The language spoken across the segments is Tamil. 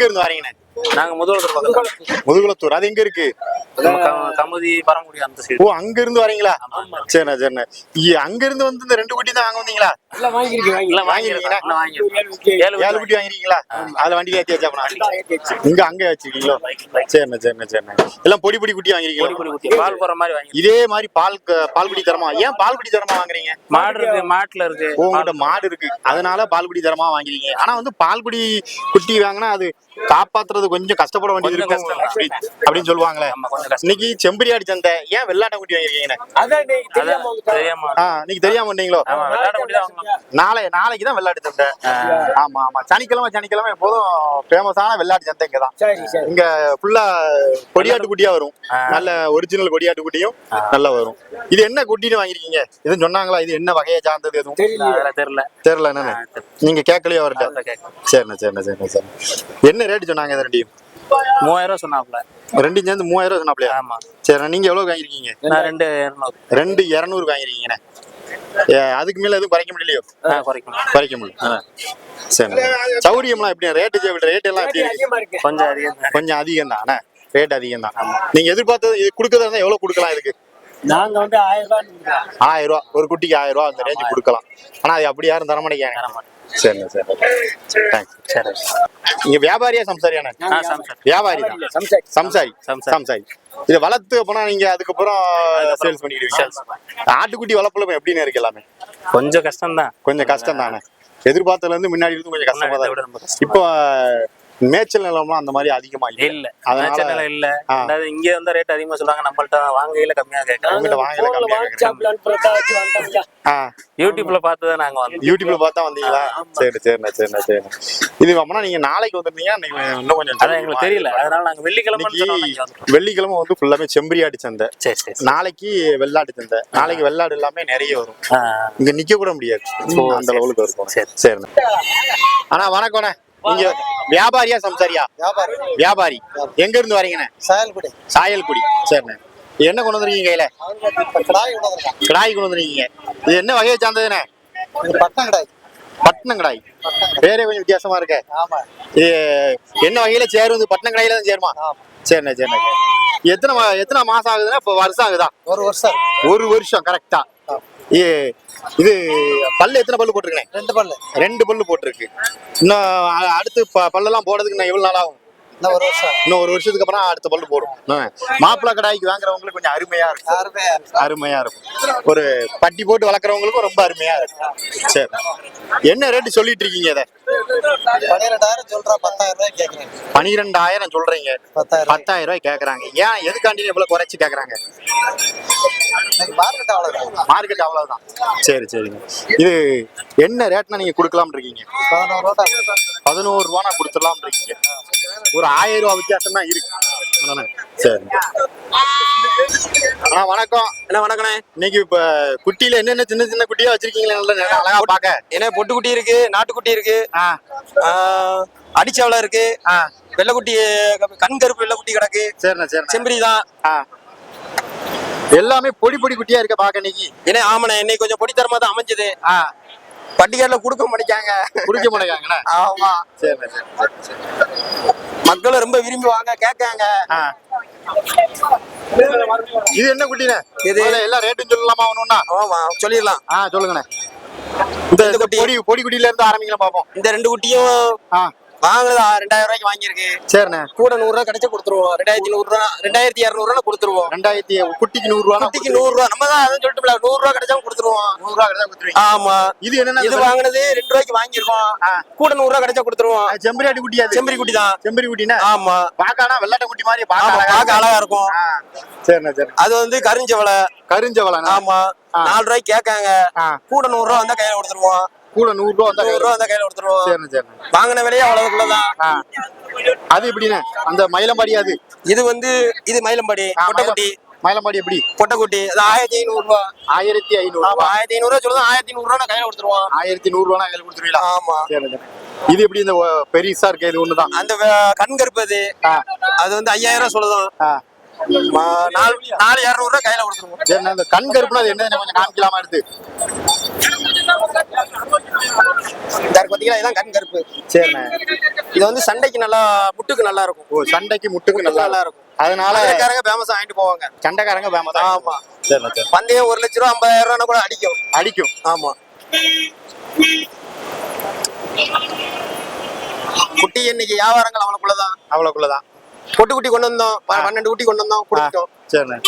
எங்க இருந்து வரீங்கண்ணே? நாங்க பக்கத்துல முதுகுளத்தூர். அது எங்க இருக்கு? கமுதி பரமக்குடி அந்த ஓ அங்க இருந்து வரீங்களா சரிண்ணா சரிண்ணா. அங்க இருந்து வந்து இந்த ரெண்டு குட்டி தான் வாங்க வந்தீங்களா? இல்ல வாங்கிருக்கீங்களா? ஏழு குட்டி. அதுல வண்டியில ஏத்தி இங்க அங்க வச்சிருக்கீங்களோ? சரிண்ணா சரிண்ணா சரிண்ணா. எல்லாம் பொடி பொடி குட்டி குட்டி. பால் போற மாதிரி வாங்கி இதே மாதிரி பால் பால் குடி தரமா? ஏன் பால் குடி தரமா வாங்குறீங்க? மாடு இருக்கு மாட்டுல இருக்கு. உங்ககிட்ட மாடு இருக்கு. அதனால பால் குடி தரமா வாங்குறீங்க ஆனா வந்து பால் குடி குட்டி வாங்கினா அது காப்பாத்துறது கொஞ்சம் கஷ்டப்பட வேண்டியது அப்படின்னு சொல்லுவாங்களே. கொஞ்சம் இன்னைக்கு செம்பரியாடி சந்தை ஏன் வெள்ளாட்ட குட்டி வாங்கிருக்கீங்க தெரியாம வந்துட்டா. தெரியாம ஆ நீங்க தெரியாம வந்தீங்களோ? நாளை நாளைக்கு தான் வெள்ளாட்டு சந்தை. ஆமா ஆமா. சனிக்கிழமை சனிக்கிழமை எப்போதும் ஃபேமஸான வெள்ளாட்டு சந்தை இங்க தான். சரி சரி. இங்க ஃபுல்லா கொடியாட்டு குட்டியா வரும். நல்ல ஒரிஜினல் கொடியாட்டு குட்டியும் நல்லா வரும். இது என்ன குட்டின்னு வாங்கிருக்கீங்க எதுவும் சொன்னாங்களா? இது என்ன வகையை சார்ந்தது எதுவும்? தெரியல. அதெல்லாம் தெரியல. தெரியல என்னன்னு? நீங்க கேட்கலையா அவர்கிட்ட. சரிண்ணா சரிண்ணா சரிண்ணா சரி என்ன ரேட் சொன்னாங்க இது ரெண்டையும்? மூவாயிரம் ரூபா சொன்னாப்ல. ரெண்டும் சேர்ந்து மூவாயிரம் ரூபா சொன்னாப்லையா? ஆமா. சரிண்ணா நீங்க எவ்வளவு வாங்கிருக்கீங்க நான் ரெண்டு இருநூறு. ரெண்டு இரநூறு வாங்கிருக்கீங்கண்ணே அதுக்கு மேல எதுவும் குறைக்க முடியலையோ? குறைக்க முடியல. சரி சௌரியம்லாம் எப்படி ரேட்டு ரேட் எல்லாம் எப்படி இருக்கு? அதிகமா இருக்கு. கொஞ்சம் அதிகம் தான். கொஞ்சம் அதிகம் தான் ரேட் அதிகம் தான் நீங்க எதிர்பார்த்தது இது கொடுக்கறதா இருந்தா எவ்வளவு கொடுக்கலாம் இதுக்கு? நாங்க வந்து ஆயிரம் ரூபாய். ஆயிரம் ரூபா. ஒரு குட்டிக்கு ஆயிரம் ரூபா அந்த ரேஞ்சு கொடுக்கலாம். ஆனா அது அப்படி யாரும் தர மாட்டேங்காங்க தர மாட்டேன். சரிண்ணா சரி தேங்க்ஸ் சரி. நீங்க வியாபாரியா சம்சாரியாண்ணே வியாபாரி தான். சம்சாரி. சம்சாரி. இதை வளர்த்து போனா நீங்க அதுக்கப்புறம் சேல்ஸ் பண்ணிக்கிடுவீங்க. ஆட்டுக்குட்டி வளர்ப்புல எப்படின்னு இருக்கு எல்லாமே? கொஞ்சம் கஷ்டம் தான் கொஞ்சம் கஷ்டம் தானே எதிர்பார்த்ததுல இருந்து முன்னாடி இருந்து கொஞ்சம் கஷ்டமா தான். இப்போ மேய்ச்சல் நிலம்லாம் அந்த மாதிரி அதிகமா இல்ல. இல்ல. அதனால- சென்னையில இல்ல. ரெண்டாவது இங்க வந்து ரேட் அதிகமா சொல்றாங்க. நம்மள்ட்ட வாங்கையில கம்மியா கேட்கறாங்க பார்த்தா யூடியூப்ல பார்த்துதான் நாங்க வந்தோம். யூடியூப்ல பார்த்தா வந்தீங்களா? சரி சரிண்ணா சரிண்ணா சரிண்ணா. இது அப்படின்னா நீங்க நாளைக்கு வந்திருந்தீங்க இன்னைக்கு இன்னும் கொஞ்சம் அதான் எங்களுக்கு தெரியல. அதனால நாங்க வெள்ளிக்கிழமை. வெள்ளிக்கிழமை வந்து ஃபுல்லாமே செம்பரியாடு சந்தை. சரி சரி சரி. நாளைக்கு வெள்ளாட்டு சந்தை. நாளைக்கு வெள்ளாடு எல்லாமே நிறைய வரும். ஆ, இங்க நிக்க கூட முடியாது. அந்த லெவலுக்கு இருக்கும். சரி. சரிண்ணா. அண்ணா வணக்கம்ண்ணே. நீங்க வியாபாரியா சம்சாரியா? வியாபாரி. வியாபாரி. எங்க இருந்து வரீங்கண்ணே? சாயல்குடி. சாயல்குடி. சரிண்ணே. என்ன கொண்டு வந்துருக்கீங்க கையில? கிடாய் கொண்டு வந்துருக்கீங்க. இது என்ன வகையை சார்ந்ததுண்ணே? பட்டம் கிடாய். பட்னம் கிடாய். பேரே கொஞ்சம் வித்தியாசமா இருக்க. இது என்ன வகையில சேரும் பட்னம் கடையில தான் சேருமா? சரிண்ணே சரிண்ணே. எத்தனை எத்தனை மாசம் ஆகுதுன்னா இப்போ வருஷம் ஆகுதா? ஒரு வருஷம். ஒரு வருஷம் கரெக்டா இது பல்லு எத்தனை பல்லு போட்டிருக்கேன்? ரெண்டு பல்லு. ரெண்டு பல்லு போட்டிருக்கு. இன்னும் அடுத்து பல்லெல்லாம் போடுறதுக்கு இன்னும் எவ்வளவு நாள் ஆகும்? இன்னும் ஒரு வருஷம். இன்னும் ஒரு வருஷத்துக்கு அப்புறம் அடுத்த பல்லு போடும். மாப்பிள்ளை கடாய்க்கு வாங்குறவங்களுக்கு கொஞ்சம் அருமையா இருக்கும். அருமையா இருக்கும். ஒரு பட்டி போட்டு வளர்க்குறவங்களுக்கும் ரொம்ப அருமையா இருக்கும். சரி. என்ன ரேட்டு சொல்லிட்டு இருக்கீங்க இதை? பன்னிரெண்டாயிரம் சொல்றா பத்தாயிரம் ரூபாய் கேக்குறேன். பனிரெண்டாயிரம் சொல்றீங்க. பத்தாயிரம் ரூபாய் கேக்குறாங்க. ஏன் எதுக்காண்டி இவ்வளவு குறைச்சு கேக்குறாங்க? இன்னைக்கு மார்க்கெட் அவ்வளவு மார்க்கெட் அவ்வளவுதான். சரி சரிங்க. இது என்ன ரேட்னா நீங்க கொடுக்கலாம் இருக்கீங்க? பதினோரு ரூபா. ரூபானா கொடுத்துடலாம் இருக்கீங்க. ஒரு ஆயிரம் ரூபாய் வித்தியாசம் தான் இருக்கு? சரி. அண்ணா வணக்கம். என்ன வணக்கண்ணே? இன்னைக்கு இப்ப குட்டியில என்னென்ன சின்ன சின்ன குட்டியா வச்சிருக்கீங்களே? நல்லா அழகா பாக்க. என்ன பொட்டுக்குட்டி இருக்கு நாட்டுக்குட்டி இருக்கு. அடிச்சவளம் இருக்கு. ஆ. வெள்ளைக்குட்டி கண் கருப்பு வெள்ளைக்குட்டி கிடக்கு. சரிண்ணா சரிண்ணா. செம்பரி தான் ஆ. எல்லாமே பொடி பொடி குட்டியா இருக்க பாக்க இன்னைக்கு. ஏன்னா ஆமாண்ணே இன்னைக்கு கொஞ்சம் பொடித்தரமா தான் அமைஞ்சது. ஆ. பட்டிக்காடுல கொடுக்க மாட்டேங்காங்க குடிக்க மாட்டேங்காங்கண்ணா ஆமா. சரி சரி, மக்களும் ரொம்ப விரும்பி வாங்க கேட்காங்க. இது என்ன குட்டிண்ணே? இது- எல்லாம் ரேட்டும் சொல்லலாமா ஒண்ணுன்னா? ஆமா சொல்லிடலாம். ஆ சொல்லுங்கண்ணே. இந்த. பொடி பொடி குட்டில இருந்து ஆரம்பிக்கலாம் பாப்போம். இந்த ரெண்டு குட்டியும் ஆ- ரெண்டாயிரம் ரூபாய்க்கு வாங்கியிருக்கு. சரிண்ணே. கூட நூறு ரூபா கிடைச்சா கொடுத்துருவோம். ரெண்டாயிரத்தி நூறு ரூபா ரெண்டாயிரத்தி இரநூறுவா கொடுத்துருவோம். ரெண்டாயிரத்தி குட்டிக்கு நூறு ரூபா குட்டிக்கு நூறு ரூபா. நம்ம தான் அதான் சொல்லிட்டு நூறு ரூபா கிடைச்சா கொடுத்துருவோம். நூறு ரூபா கிடைச்சா கொடுத்துருவீங்க. ஆமா. இது என்னன்னா இது வாங்குனது ரெண்டு ரூபாய்க்கு வாங்கியிருக்கோம். கூட நூறு ரூபா கிடைச்சா கொடுத்துருவோம். செம்பரியாடி குட்டி அது. செம்பரி குட்டி தான். செம்பரி குட்டினா? ஆமா. பாக்கானா? வெள்ளாட்ட குட்டி மாதிரி பாக்க அழகா பார்க்க அழகா இருக்கும். சரிண்ணே சரி அது வந்து கரிஞ்சவளை. கருஞ்சவளண்ணா ஆமா. நாலு ரூபாய்க்கு கேட்காங்க. கூட நூறு ரூபா வந்தா கையில கொடுத்துருவோம். கூட நூறு ரூபா வந்தா நூறு ரூபா வந்தா கையில கொடுத்துருவோம் சரிண்ணே சரிண்ணே. வாங்கின விலையே அவ்வளவுக்குள்ளதான் அது எப்படிண்ணே? அந்த மயிலம்பாடி அது. இது வந்து இது மயிலம்பாடி. ஆ, பொட்டைக்குட்டி. மயிலம்பாடி. எப்படி? பொட்டைக்குட்டி. அது ஆயிரத்தி ஐநூறு ரூபா ஆயிரத்தி ஐநூறு ஆமா ஆயிரத்தி ஐநூறு ரூபா சொல்லுது. ஆயிரத்தி நூறு ரூபா கையில கொடுத்துருவோம் ஆயிரத்தி நூறு ரூபா கையில் கொடுத்துருவீங்களா? ஆமா. சரிண்ணே. இது எப்படி இந்த பெருசா இருக்கு? இது ஒண்ணுதான் அந்த கண் கருப்பு அது. அது வந்து ஐயாயிரம் ரூபா மா- நாலு நாலு இரநூறு ரூபா கையில கொடுத்துருவோம். இந்த கண் கருப்புனா அது என்ன கொஞ்சம் காமிக்கலாமா எடுத்து? பாத்தீங்களா? இதுதான் கண் கருப்பு. சரிண்ணே. இது வந்து சண்டைக்கு நல்லா முட்டுக்கு நல்லா இருக்கும். ஓ சண்டைக்கு முட்டுக்கு நல்லா நல்லா இருக்கும். அதனால மதுரைக்காரங்க ஃபேமஸா வாங்கிட்டு போவாங்க. சண்டைக்காரங்க பேம ஆமா. சரி பந்தயம் ஒரு லட்ச ரூபா ஐம்பதாயிரம் ரூபா கூட அடிக்கும். அடிக்கும். ஆமா. குட்டி இன்னைக்கு வியாபாரங்கள் அவனுக்குள்ளதான் அவ்வளவுக்குள்ளதான் பொட்டு குட்டி கொண்டு வந்தோம். பன்னெண்டு குட்டி கொண்டு வந்தோம். கொடுத்துட்டோம். சரிண்ணே.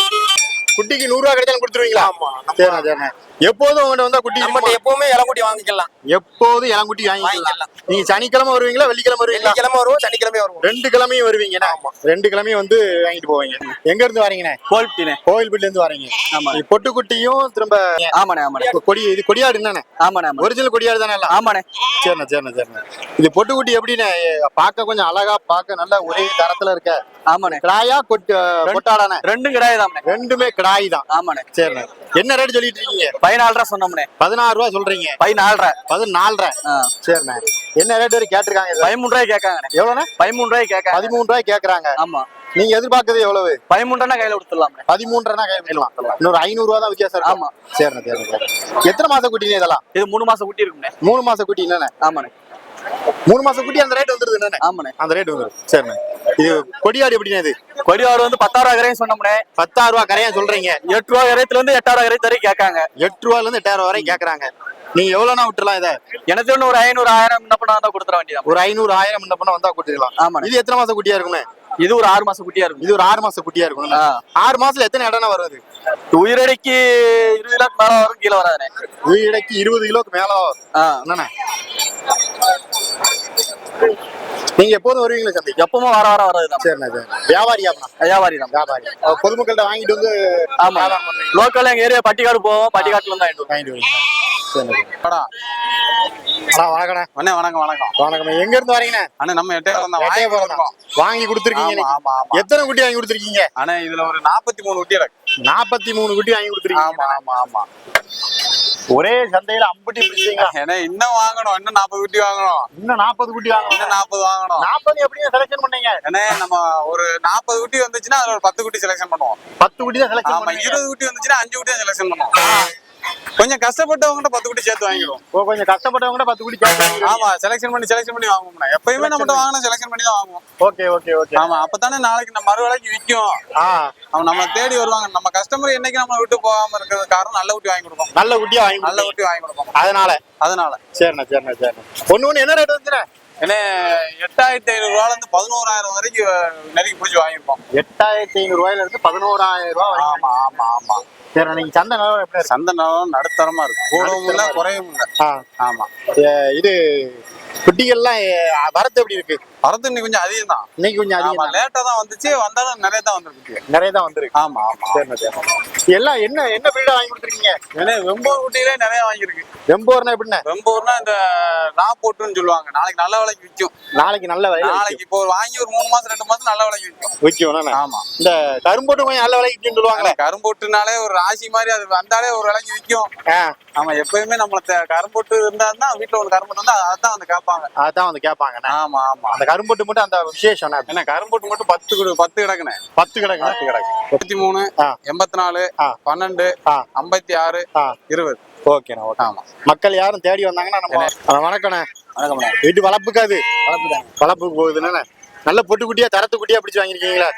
குட்டிக்கு நூறு ரூபா கிடைச்சாலும் கொடுத்துருவீங்களா? ஆமா. சரிண்ணே சரிண்ணே. எப்போதும் உங்கள்ட்ட வந்தா குட்டி நம்மகிட்ட? எப்பவுமே இளங்குட்டி வாங்கிக்கலாம். எப்போதும் இளங்குட்டி வாங்கிக்கலாம். வாங்கிக்கலாம். நீங்க சனிக்கிழமை வருவீங்களா வெள்ளிக்கிழமை வருவீங்களா? வெள்ளிக்கிழமை வருவோம் சனிக்கிழமை வருவோம். ரெண்டு கிழமையும் வருவீங்கண்ணா ரெண்டு கிழமையும் வந்து வாங்கிட்டு போவீங்க. எங்க இருந்து வரீங்கண்ணே கோல்பிட்டினே கோயில்பட்டில இருந்து வரீங்க. ஆமா. பொட்டுக்குட்டியும் திரும்ப ஆமாண்ணே ஆமாண்ணே. கொடி இது கொடியாடு என்னண்ணே ஆமாண்ணே ஒரிஜினல் கொடியாடு தானே ஆமாண்ணே. சரிண்ணே சரிண்ணே சரிண்ணே. இது பொட்டுக்குட்டி எப்படிண்ணே? பார்க்க கொஞ்சம் அழகா பார்க்க நல்ல ஒரே தரத்துல இருக்க. ஆமாண்ணே. கிடாயா கொட்டு கொட்டாடானே ரெண்டும் கிடையாதாம்ண்ணே ரெண்டுமே கிடாய் தான். ஆமாண்ணே. சரிண்ணே. என்ன ரேட் சொல்லிட்டு இருக்கீங்க? பதினாலு ரூபா சொன்னோம்ண்ணே பதினாறு ரூபா சொல்றீங்க. பதினாலரை. பதினாலரை. சரிண்ணே. என்ன ரேட் வரைக்கும் கேட்டிருக்காங்க பதிமூணு ரூபாய் கேட்காங்கண்ணே. எவ்வளோண்ணே? பதிமூணு ரூபாய் கேட்காங்க. பதிமூணு ரூபாய் கேக்குறாங்க ஆமா. நீங்க எதிர்பார்க்கறது எவ்வளவு? பதிமூணு ரூபா கையில கொடுத்துடலாம்ண்ணே. பதிமூன்றரை கை மேலாம் இன்னொரு ஐநூறு ரூபா தான் வித்தியாசம் ஆமா. சரிண்ணே சரிண்ணே சரி எத்தனை மாசம் குட்டிங்க இதெல்லாம்? இது மூணு மாசம் குட்டி இருக்கும்ண்ணே. மூணு மாசம் குட்டி என்னண்ணே? ஆமாண்ணே. மூணு மாசம் குட்டி அந்த ரேட் வந்துருது என்னண்ணே? ஆமாண்ணே. அந்த ரேட் வந்துரும் சரிண்ணே. இது கொடியாடு எப்படிண்ணே இது? கொடியாடு வந்து பத்தாயிரம் கரையும் சொன்னோம்ண்ணே பத்தாயிரம் ரூபா கரையா சொல்றீங்க. எட்டு ரூபா கரையத்துல இருந்து எட்டாயிரம் கரையும் வரைக்கும் கேட்காங்க. எட்டு ரூபால இருந்து எட்டாயிரம் வரை கேக்குறாங்க. நீங்க எவ்வளவுனா விட்டுலாம் இதை? எனக்கு ஒன்று ஒரு ஐநூறு ஆயிரம் என்ன பண்ணா தான் கொடுத்துட வேண்டியதான் ஒரு ஐநூறு ஆயிரம் பண்ண வந்தா கொடுத்துக்கலாம். ஆமாண்ணே. இது எத்தனை மாசம் குட்டியா இருக்குண்ணே இது ஒரு ஆறு மாசம் குட்டியா இருக்கும். இது ஒரு ஆறு மாசம் குட்டியா இருக்கும். ஆறு மாசத்துல எத்தனை இடம்னா வருது உயிரடைக்கு இருபது லாக் மேல வரும் கீழே வராதுண்ணே. வீடைக்கு இருபது கிலோக்கு மேல ஆ. என்னண்ணே? நீங்க எப்போதும் வருவீங்களா சந்தைக்கு? எப்பவும் வர வர வர்றதுதான். சரிண்ணே சரி வியாபாரி வியாபாரி தான். வியாபாரி. பொதுமக்கள்கிட்ட வாங்கிட்டு வந்து ஆமா. லோக்கல் எங்க ஏரியா பட்டிக்காடு போவோம் பட்டிக்காட்டுல இருந்து வாங்கிட்டு. வாங்கிட்டு வரீங்க அண்ணா வணக்கண்ணே. அண்ணே வணக்கம் வணக்கம். வணக்கம் எங்க இருந்து வரீங்கண்ணே? அண்ணே நம்ம எட்டையில தான். வாங்கி போறோம் வாங்கி கொடுத்துருக்கீங்க எத்தனை குட்டி வாங்கி கொடுத்துருக்கீங்க? அண்ணே இதுல ஒரு நாற்பத்தி மூணு குட்டி இருக்கு நாற்பத்தி மூணு குட்டி வாங்கி கொடுத்துருக்கீங்க. ஆமா ஆமா ஆமா. ஒரே சந்தையில அம்புட்டி பிடிச்சீங்க ஏன்னா இன்னும் வாங்கணும் இன்னும் நாற்பது குட்டி வாங்கணும். இன்னும் நாற்பது குட்டி வாங்கணும். இன்னும் நாற்பது வாங்கணும். நாற்பது எப்படிங்க செலக்ஷன் பண்ணீங்க? ஏன்னா நம்ம ஒரு நாற்பது குட்டி வந்துச்சுன்னா அதுல ஒரு பத்து குட்டி செலக்ஷன் பண்ணுவோம். பத்து குட்டி தான் செலக்ஷன் இருபது குட்டி வந்துச்சுன்னா அஞ்சு குட்டி தான் செலக்ஷன் பண்ணுவோம். கொஞ்சம் கஷ்டப்பட்டவங்ககிட்ட பத்து குட்டி சேர்த்து வாங்கிடுவோம். ஓ கொஞ்சம் கஷ்டப்பட்டவங்க பத்து குட்டி சேர்த்து. ஆமா செலக்ஷன் பண்ணி செலக்ஷன் பண்ணி வாங்குவோம்னா எப்பயுமே நம்மகிட்ட வாங்கினா செலக்ஷன் பண்ணி தான் வாங்குவோம். Okay okay okay. ஆமா அப்பதானே நாளைக்கு நம்ம மறு வேலைக்கு விற்கும் அவன் நம்ம தேடி வருவாங்க. நம்ம கஸ்டமர் என்னைக்கு நம்ம விட்டு போகாம இருக்கிறது காரணம் நல்ல குட்டி வாங்கி கொடுப்போம். நல்ல குட்டியா வாங்கி நல்ல குட்டி வாங்கி கொடுப்போம். அதனால. அதனால. சரிண்ணே சரிண்ணே சரிண்ணே. ஒண்ணு ஒண்ணு என்ன ரேட் வந்துண்ணே ஏன்னா எட்டாயிரத்தி ஐநூறு ரூபால இருந்து பதினோராயிரம் வரைக்கும் நெருக்கி பிடிச்சி வாங்கியிருப்போம். எட்டாயிரத்தி ஐநூறு ரூபாயில இருந்து பதினோராயிரம் ரூபாய் வரைக்கும். ஆமா ஆமா ஆமா. சரி நீங்க சந்தை நிலவரம் எப்படி சந்தை நிலம் நடுத்தரமா இருக்கு. கூடவும் இல்ல குறையும் இல்ல. ஆமா. இது குட்டிகள்லாம் வரத்து எப்படி இருக்கு? வரத்து இன்னைக்கு கொஞ்சம் அதிகம் தான் இன்னைக்கு கொஞ்சம் அதிகம் தான். லேட்டா தான் வந்துச்சு வந்தாலும் நிறைய தான் வந்திருக்கு நிறைய தான் வந்திருக்கு. ஆமா ஆமா. எல்லாம் என்ன என்ன பிரீடா வாங்கி கொடுத்துருக்கீங்க? வெம்போர் குட்டியிலே நிறைய வாங்கியிருக்கு. வெம்போர்னா எப்படிண்ணே? வெம்போர்னா இந்த ரா போட்டுன்னு சொல்லுவாங்க. நாளைக்கு நல்ல விலைக்கு விற்கும். நாளைக்கு நல்ல விலை நாளைக்கு இப்போ வாங்கி ஒரு மூணு மாசம் ரெண்டு மாசம் நல்ல விலைக்கு விற்கும். விற்கும் ஆமா. இந்த கரும்போட்டு கொஞ்சம் நல்ல விலைக்கு விற்கும் சொல்லுவாங்களே? கரும்போட்டுனாலே ஒரு ராசி மாதிரி அது வந்தாலே ஒரு விலைக்கு விற்கும். ஆமா எப்பயுமே நம்மள கரும்போட்டு இருந்தா வீட்டுல ஒரு கரும்போட்டு இருந்தா அதான் வந்து கேட்பாங்க. அதான் வந்து கேட்பாங்கண்ணே ஆமா ஆமா. அந்த கரும்போட்டு மட்டும் அந்த விசேஷம் என்ன? கரும்போட்டு மட்டும் பத்து பத்து கிடக்குனே பத்து கிடக்கு. பத்து கிடக்கு. முப்பத்தி மூணு. எண்பத்தி நாலு. பன்னெண்டு. ஐம்பத்தி ஆறு இருபது. ஓகேண்ணா ஓகே. ஆமா. மக்கள் யாரும் தேடி வந்தாங்கன்னா நம்ம வணக்கண்ணே. வணக்கம்ண்ணே வீட்டு வளர்ப்புக்காது வளர்ப்புக்கு போகுதுண்ணே நல்ல பொட்டு குட்டியா தரத்து குட்டியா பிடிச்சு வாங்கிருக்கீங்களா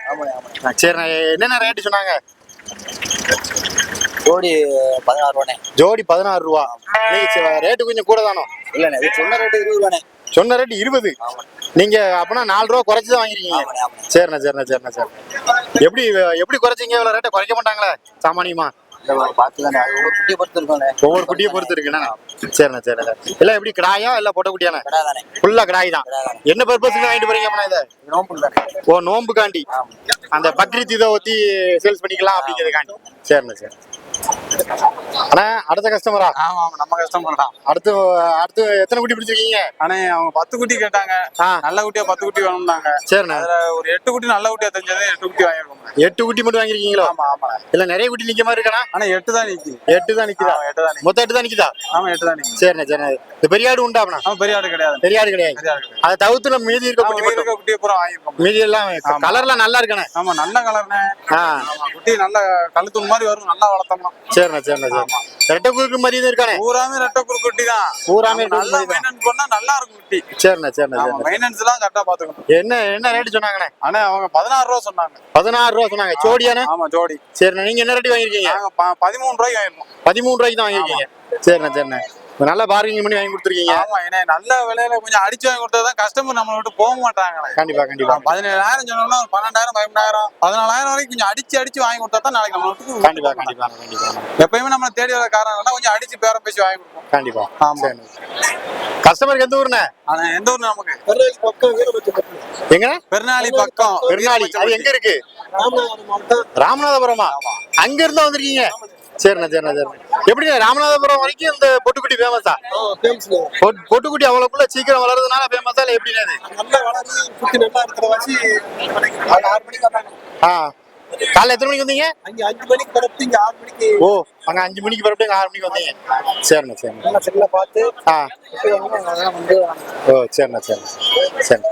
சரிண்ணே என்னென்ன ரேட்டு சொன்னாங்க? கோடி பதினாறு ரூபாண்ணே. ஜோடி பதினாறு ரூபா. ரேட்டு கொஞ்சம் கூட தானோ? இல்லண்ணே சொன்ன ரேட்டு இருபது ரூபாண்ணே. சொன்ன ரேட்டு இருபது. நீங்க அப்பனா நாலு ரூபா குறைச்சு தான் வாங்கிருக்கீங்க. சரிண்ணே சரிண்ணே சரிண்ணே சரி எப்படி எப்படி குறைச்சிங்க? இவ்வளோ ரேட்டை குறைக்க மாட்டாங்களே சாமானியமா? ஒவ்வொரு குட்டியை பொறுத்து இருக்கோண்ணே. சரிண்ணே சரிண்ணே. சரி. எல்லாம் எப்படி கிடாயா இல்ல பொட்டை குட்டியாண்ணே? ஃபுல்லா கிடாய் தான். என்ன பர்பஸ்க்கு வாங்கிட்டு போறீங்க அப்படின்னா இதை? நோம்பு ஓ நோம்புக்காண்டி. அந்த பக்ரீத் இதை ஒத்தி சேல்ஸ் பண்ணிக்கலாம் அப்படிங்கிறதுக்காண்டி. சரிண்ணே சரி அண்ணா அடுத்த கஸ்டமரா ஆமா ஆமா நம்ம கஷ்டப்பட தான். அடுத்து அடுத்து எத்தனை குட்டி பிடிச்சிருக்கீங்க? ஆனா அவங்க பத்து குட்டி கேட்டாங்க. நல்ல குட்டியா பத்து குட்டி வேணும்னாங்க சரிண்ணே. அதுல ஒரு எட்டு குட்டி நல்ல குட்டியா தெரிஞ்சது எட்டு குட்டி வாங்கிருக்கோம் எட்டு குட்டி மட்டும் வாங்கிருக்கீங்களோ ஆமா ஆமா. இல்ல நிறைய குட்டி நிக்க மாதிரி இருக்கானா ஆனா எட்டு தான் நிக்கி எட்டு தான் நிக்குதா? எட்டு தான் மொத்தம் எட்டு தான் நிக்குதா? ஆமா எட்டு தான் நிக்கி சரிண்ணே சரிண்ணே. இந்த பெரியாடு உண்டா அப்படின்னா ஆமா பெரிய ஆடு கிடையாது. பெரியாடு கிடையாது. பெரிய ஆடு கிடையாது. அதை தவிர்த்து நம்ம மீதி இருக்க குட்டி இருக்க குட்டியை பூரா வாங்கிருக்கோம் மீதி எல்லாம். கலர்லாம் நல்லா இருக்கானே ஆமா நல்ல கலர்னே குட்டி நல்ல கழுத்தூன் மாதிரி வரும் நல்லா வளர்த்தோம்னா சரிண்ணே. சரிண்ணா சரிண்ணா சரிண்ணா ரெட்டை குறுக்கு மாதிரி தான் இருக்கானே. பூராமே ரெட்டை குட்டி தான். பூராமே நல்லா மெயின்டெனன்ஸ் பண்ணா நல்லா இருக்கும் குட்டி. சரிண்ணா சரிண்ணா சரிண்ணா. மெயின்டெனன்ஸ் எல்லாம் கரெக்டா பாத்துக்கணும் என்ன என்ன ரேட்டு சொன்னாங்கண்ணே? ஆனா அவங்க பதினாறு ரூபா சொன்னாங்க. பதினாறு ரூபா சொன்னாங்க. ஜோடியாண்ணே ஆமா ஜோடி. சரிண்ணா நீங்க என்ன நாங்க ப- பதிமூணு ரூபாய்க்கு வாங்கிருக்கோம் பதிமூணு ரூபாய்க்கு தான் வாங்கியிருக்கீங்க. சரிண்ணா சரிண்ணா. நல்லா பார்க்கிங் பண்ணி வாங்கி கொடுத்துருக்கீங்க. ஆமா ஏன்னா நல்ல விலையில கொஞ்சம் அடிச்சு வாங்கி கொடுத்தாதான் கஸ்டமர் நம்மளை விட்டு போக மாட்டாங்களே. கண்டிப்பா கண்டிப்பா. பதினேழாயிரம் சொன்னோம்னா ஒரு பன்னெண்டாயிரம் பதிமூணாயிரம் பதினாலாயிரம் வரைக்கும் கொஞ்சம் அடிச்சு அடிச்சு வாங்கி கொடுத்தா தான் நாளைக்கு நம்ம வீட்டுக்கு கண்டிப்பா கண்டிப்பா கண்டிப்பா. எப்பயுமே நம்மளை தேடி வர காரணம் கொஞ்சம் அடிச்சு பேரம் பேசி வாங்கி கொடுப்போம். கண்டிப்பா. ஆமா. கஸ்டமருக்கு எந்த ஊருண்ணே? ஆனா எந்த ஊர் நமக்கு? பக்கம் வீரபட்சம் எங்க பெருநாளி பக்கம். பெருநாளி அது எங்க இருக்கு? ராமநாதபுரமா? அங்க இருந்தா வந்திருக்கீங்க. சரிண்ணா சரிண்ணா சரிண்ணா. எப்படிண்ணே ராமநாதபுரம் வரைக்கும் இந்த பொட்டுக்குட்டி ஃபேமஸா பொட்டுக்குட்டி அவ்வளவுக்குள்ள சீக்கிரம் வளர்றதுனால ஃபேமஸா இல்ல வராங்க. ஆ. காலைல எத்தனை மணிக்கு வந்தீங்க? அங்க அஞ்சு மணிக்கு பரப்பிட்டு இங்க ஆறு மணிக்கு. ஓ அங்க அஞ்சு மணிக்கு பரப்பிட்டு இங்க ஆறு மணிக்கு வந்தீங்க. சரிண்ணா சரிண்ணா. செல்ல பார்த்து ஆ. ஓ சரிண்ணா சரிண்ணா. சரி.